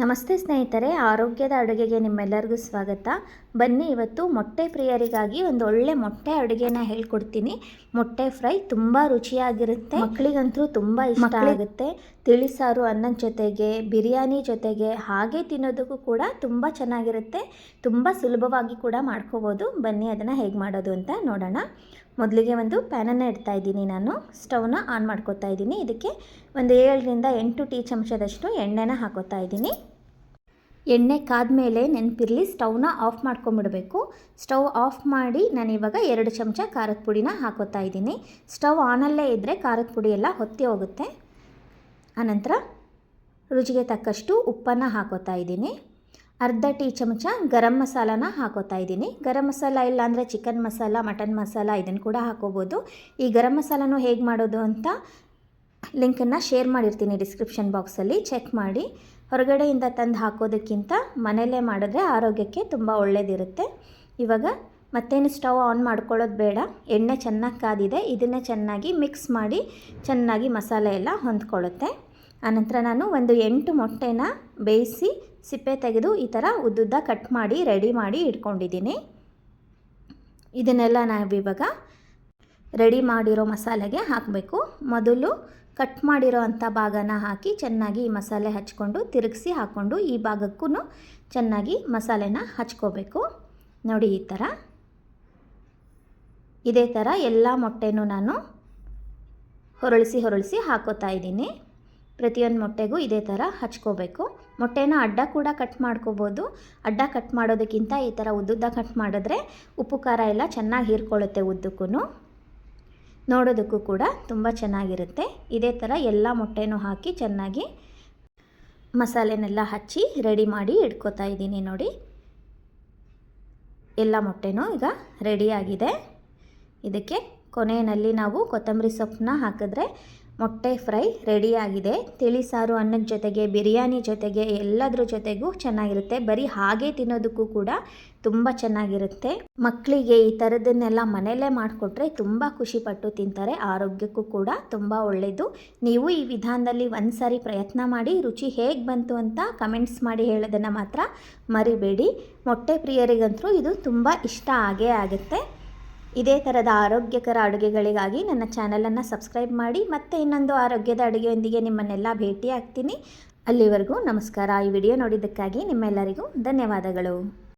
ನಮಸ್ತೆ ಸ್ನೇಹಿತರೆ ಆರೋಗ್ಯದ ಅಡುಗೆಗೆ ನಿಮ್ಮೆಲ್ಲರಿಗೂ ಸ್ವಾಗತ. ಬನ್ನಿ ಇವತ್ತು ಮೊಟ್ಟೆ ಪ್ರಿಯರಿಗಾಗಿ ಒಂದು ಒಳ್ಳೆ ಮೊಟ್ಟೆ ಅಡುಗೆನ ಹೇಳ್ಕೊಡ್ತೀನಿ. ಮೊಟ್ಟೆ ಫ್ರೈ ತುಂಬ ರುಚಿಯಾಗಿರುತ್ತೆ. ಮಕ್ಕಳಿಗಂತೂ ತುಂಬ ಇಷ್ಟ ಆಗುತ್ತೆ. ತಿಳಿಸಾರು ಅನ್ನದ ಜೊತೆಗೆ, ಬಿರಿಯಾನಿ ಜೊತೆಗೆ ಹಾಗೆ ತಿನ್ನೋದಕ್ಕೂ ಕೂಡ ತುಂಬ ಚೆನ್ನಾಗಿರುತ್ತೆ. ತುಂಬ ಸುಲಭವಾಗಿ ಕೂಡ ಮಾಡ್ಕೋಬೋದು. ಬನ್ನಿ, ಅದನ್ನು ಹೇಗೆ ಮಾಡೋದು ಅಂತ ನೋಡೋಣ. ಮೊದಲಿಗೆ ಒಂದು ಪ್ಯಾನನ್ನು ಇಡ್ತಾ ಇದ್ದೀನಿ ನಾನು. ಸ್ಟವ್ನ ಆನ್ ಮಾಡ್ಕೋತಾ ಇದ್ದೀನಿ. ಇದಕ್ಕೆ ಒಂದು ಏಳರಿಂದ ಎಂಟು ಟೀ ಚಮಚದಷ್ಟು ಎಣ್ಣೆನ ಹಾಕೋತಾ ಇದ್ದೀನಿ. ಎಣ್ಣೆ ಕಾದ್ಮೇಲೆ ನೆನಪಿರಲಿ ಸ್ಟವ್ನ ಆಫ್ ಮಾಡ್ಕೊಂಬಿಡಬೇಕು. ಸ್ಟವ್ ಆಫ್ ಮಾಡಿ ನಾನು ಇವಾಗ ಎರಡು ಚಮಚ ಖಾರದ ಪುಡಿನ ಹಾಕೋತಾ ಇದ್ದೀನಿ. ಸ್ಟವ್ ಆನಲ್ಲೇ ಇದ್ದರೆ ಖಾರದ ಪುಡಿ ಎಲ್ಲ ಹೊತ್ತಿ ಹೋಗುತ್ತೆ. ಆನಂತರ ರುಚಿಗೆ ತಕ್ಕಷ್ಟು ಉಪ್ಪನ್ನು ಹಾಕೋತಾ ಇದ್ದೀನಿ. ಅರ್ಧ ಟೀ ಚಮಚ ಗರಂ ಮಸಾಲಾನ ಹಾಕೋತಾ ಇದ್ದೀನಿ. ಗರಂ ಮಸಾಲ ಇಲ್ಲ ಅಂದರೆ ಚಿಕನ್ ಮಸಾಲ, ಮಟನ್ ಮಸಾಲ ಇದನ್ನು ಕೂಡ ಹಾಕೋಬೋದು. ಈ ಗರಂ ಮಸಾಲನೂ ಹೇಗೆ ಮಾಡೋದು ಅಂತ ಲಿಂಕನ್ನು ಶೇರ್ ಮಾಡಿರ್ತೀನಿ ಡಿಸ್ಕ್ರಿಪ್ಷನ್ ಬಾಕ್ಸಲ್ಲಿ ಚೆಕ್ ಮಾಡಿ. ಹೊರಗಡೆಯಿಂದ ತಂದು ಹಾಕೋದಕ್ಕಿಂತ ಮನೆಯಲ್ಲೇ ಮಾಡಿದ್ರೆ ಆರೋಗ್ಯಕ್ಕೆ ತುಂಬ ಒಳ್ಳೆಯದಿರುತ್ತೆ ಇವಾಗ ಮತ್ತೇನು ಸ್ಟವ್ ಆನ್ ಮಾಡ್ಕೊಳ್ಳೋದು ಬೇಡ. ಎಣ್ಣೆ ಚೆನ್ನಾಗಿ ಕಾದಿದೆ. ಇದನ್ನೇ ಚೆನ್ನಾಗಿ ಮಿಕ್ಸ್ ಮಾಡಿ ಚೆನ್ನಾಗಿ ಮಸಾಲೆ ಎಲ್ಲ ಹೊಂದ್ಕೊಳ್ಳುತ್ತೆ. ಆನಂತರ ನಾನು ಒಂದು ಎಂಟು ಮೊಟ್ಟೆನ ಬೇಯಿಸಿ ಸಿಪ್ಪೆ ತೆಗೆದು ಈ ಥರ ಉದ್ದುದ್ದ ಕಟ್ ಮಾಡಿ, ರೆಡಿ ಮಾಡಿ ಇಟ್ಕೊಂಡಿದ್ದೀನಿ. ಇದನ್ನೆಲ್ಲ ನಾವಿವಾಗ ರೆಡಿ ಮಾಡಿರೋ ಮಸಾಲೆಗೆ ಹಾಕಬೇಕು. ಮೊದಲು ಕಟ್ ಮಾಡಿರೋ ಅಂಥ ಭಾಗನ ಹಾಕಿ ಚೆನ್ನಾಗಿ ಈ ಮಸಾಲೆ ಹಚ್ಕೊಂಡು ತಿರುಗಿಸಿ ಹಾಕ್ಕೊಂಡು ಈ ಭಾಗಕ್ಕೂ ಚೆನ್ನಾಗಿ ಮಸಾಲೆನ ಹಚ್ಕೋಬೇಕು. ನೋಡಿ ಈ ಥರ. ಇದೇ ಥರ ಎಲ್ಲ ಮೊಟ್ಟೆನೂ ನಾನು ಹೊರಳಿಸಿ ಹೊರಳಿಸಿ ಹಾಕೋತಾ ಇದ್ದೀನಿ. ಪ್ರತಿಯೊಂದು ಮೊಟ್ಟೆಗೂ ಇದೇ ಥರ ಹಚ್ಕೋಬೇಕು. ಮೊಟ್ಟೆನ ಅಡ್ಡ ಕೂಡ ಕಟ್ ಮಾಡ್ಕೋಬೋದು. ಅಡ್ಡ ಕಟ್ ಮಾಡೋದಕ್ಕಿಂತ ಈ ಥರ ಉದ್ದುದ್ದ ಕಟ್ ಮಾಡಿದ್ರೆ ಉಪ್ಪು, ಖಾರ ಎಲ್ಲ ಚೆನ್ನಾಗಿ ಹೀರ್ಕೊಳ್ಳುತ್ತೆ ಉದ್ದಕ್ಕೂ ನೋಡೋದಕ್ಕೂ ಕೂಡ ತುಂಬ ಚೆನ್ನಾಗಿರುತ್ತೆ. ಇದೇ ಥರ ಎಲ್ಲ ಮೊಟ್ಟೆನೂ ಹಾಕಿ ಚೆನ್ನಾಗಿ ಮಸಾಲೆನೆಲ್ಲ ಹಚ್ಚಿ ರೆಡಿ ಮಾಡಿ ಇಟ್ಕೋತಾ ಇದ್ದೀನಿ ನೋಡಿ. ಎಲ್ಲ ಮೊಟ್ಟೆನೂ ಈಗ ರೆಡಿಯಾಗಿದೆ ಇದಕ್ಕೆ ಕೊನೆಯಲ್ಲಿ ನಾವು ಕೊತ್ತಂಬರಿ ಸೊಪ್ಪನ್ನ ಹಾಕಿದ್ರೆ ಮೊಟ್ಟೆ ಫ್ರೈ ರೆಡಿಯಾಗಿದೆ. ತಿಳಿ ಸಾರು, ಅನ್ನದ ಜೊತೆಗೆ, ಬಿರಿಯಾನಿ ಜೊತೆಗೆ, ಎಲ್ಲದ್ರ ಜೊತೆಗೂ ಚೆನ್ನಾಗಿರುತ್ತೆ. ಬರೀ ಹಾಗೆ ತಿನ್ನೋದಕ್ಕೂ ಕೂಡ ತುಂಬ ಚೆನ್ನಾಗಿರುತ್ತೆ. ಮಕ್ಕಳಿಗೆ ಈ ಥರದನ್ನೆಲ್ಲ ಮನೆಯಲ್ಲೇ ಮಾಡಿಕೊಟ್ರೆ ತುಂಬ ಖುಷಿಪಟ್ಟು ತಿಂತಾರೆ. ಆರೋಗ್ಯಕ್ಕೂ ಕೂಡ ತುಂಬ ಒಳ್ಳೆಯದು ನೀವು ಈ ವಿಧಾನದಲ್ಲಿ ಒಂದು ಸಾರಿ ಪ್ರಯತ್ನ ಮಾಡಿ, ರುಚಿ ಹೇಗೆ ಬಂತು ಅಂತ ಕಮೆಂಟ್ಸ್ ಮಾಡಿ ಹೇಳೋದನ್ನು ಮಾತ್ರ ಮರಿಬೇಡಿ. ಮೊಟ್ಟೆ ಪ್ರಿಯರಿಗಂತೂ ಇದು ತುಂಬ ಇಷ್ಟ ಆಗೇ ಆಗುತ್ತೆ. ಇದೇ ಥರದ ಆರೋಗ್ಯಕರ ಅಡುಗೆಗಳಿಗಾಗಿ ನನ್ನ ಚಾನಲನ್ನು ಸಬ್ಸ್ಕ್ರೈಬ್ ಮಾಡಿ ಮತ್ತೆ ಇನ್ನೊಂದು ಆರೋಗ್ಯದ ಅಡುಗೆಯೊಂದಿಗೆ ನಿಮ್ಮನ್ನೆಲ್ಲ ಭೇಟಿ ಆಗ್ತೀನಿ ಅಲ್ಲಿವರೆಗೂ ನಮಸ್ಕಾರ. ಈ ವಿಡಿಯೋ ನೋಡಿದ್ದಕ್ಕಾಗಿ ನಿಮ್ಮೆಲ್ಲರಿಗೂ ಧನ್ಯವಾದಗಳು.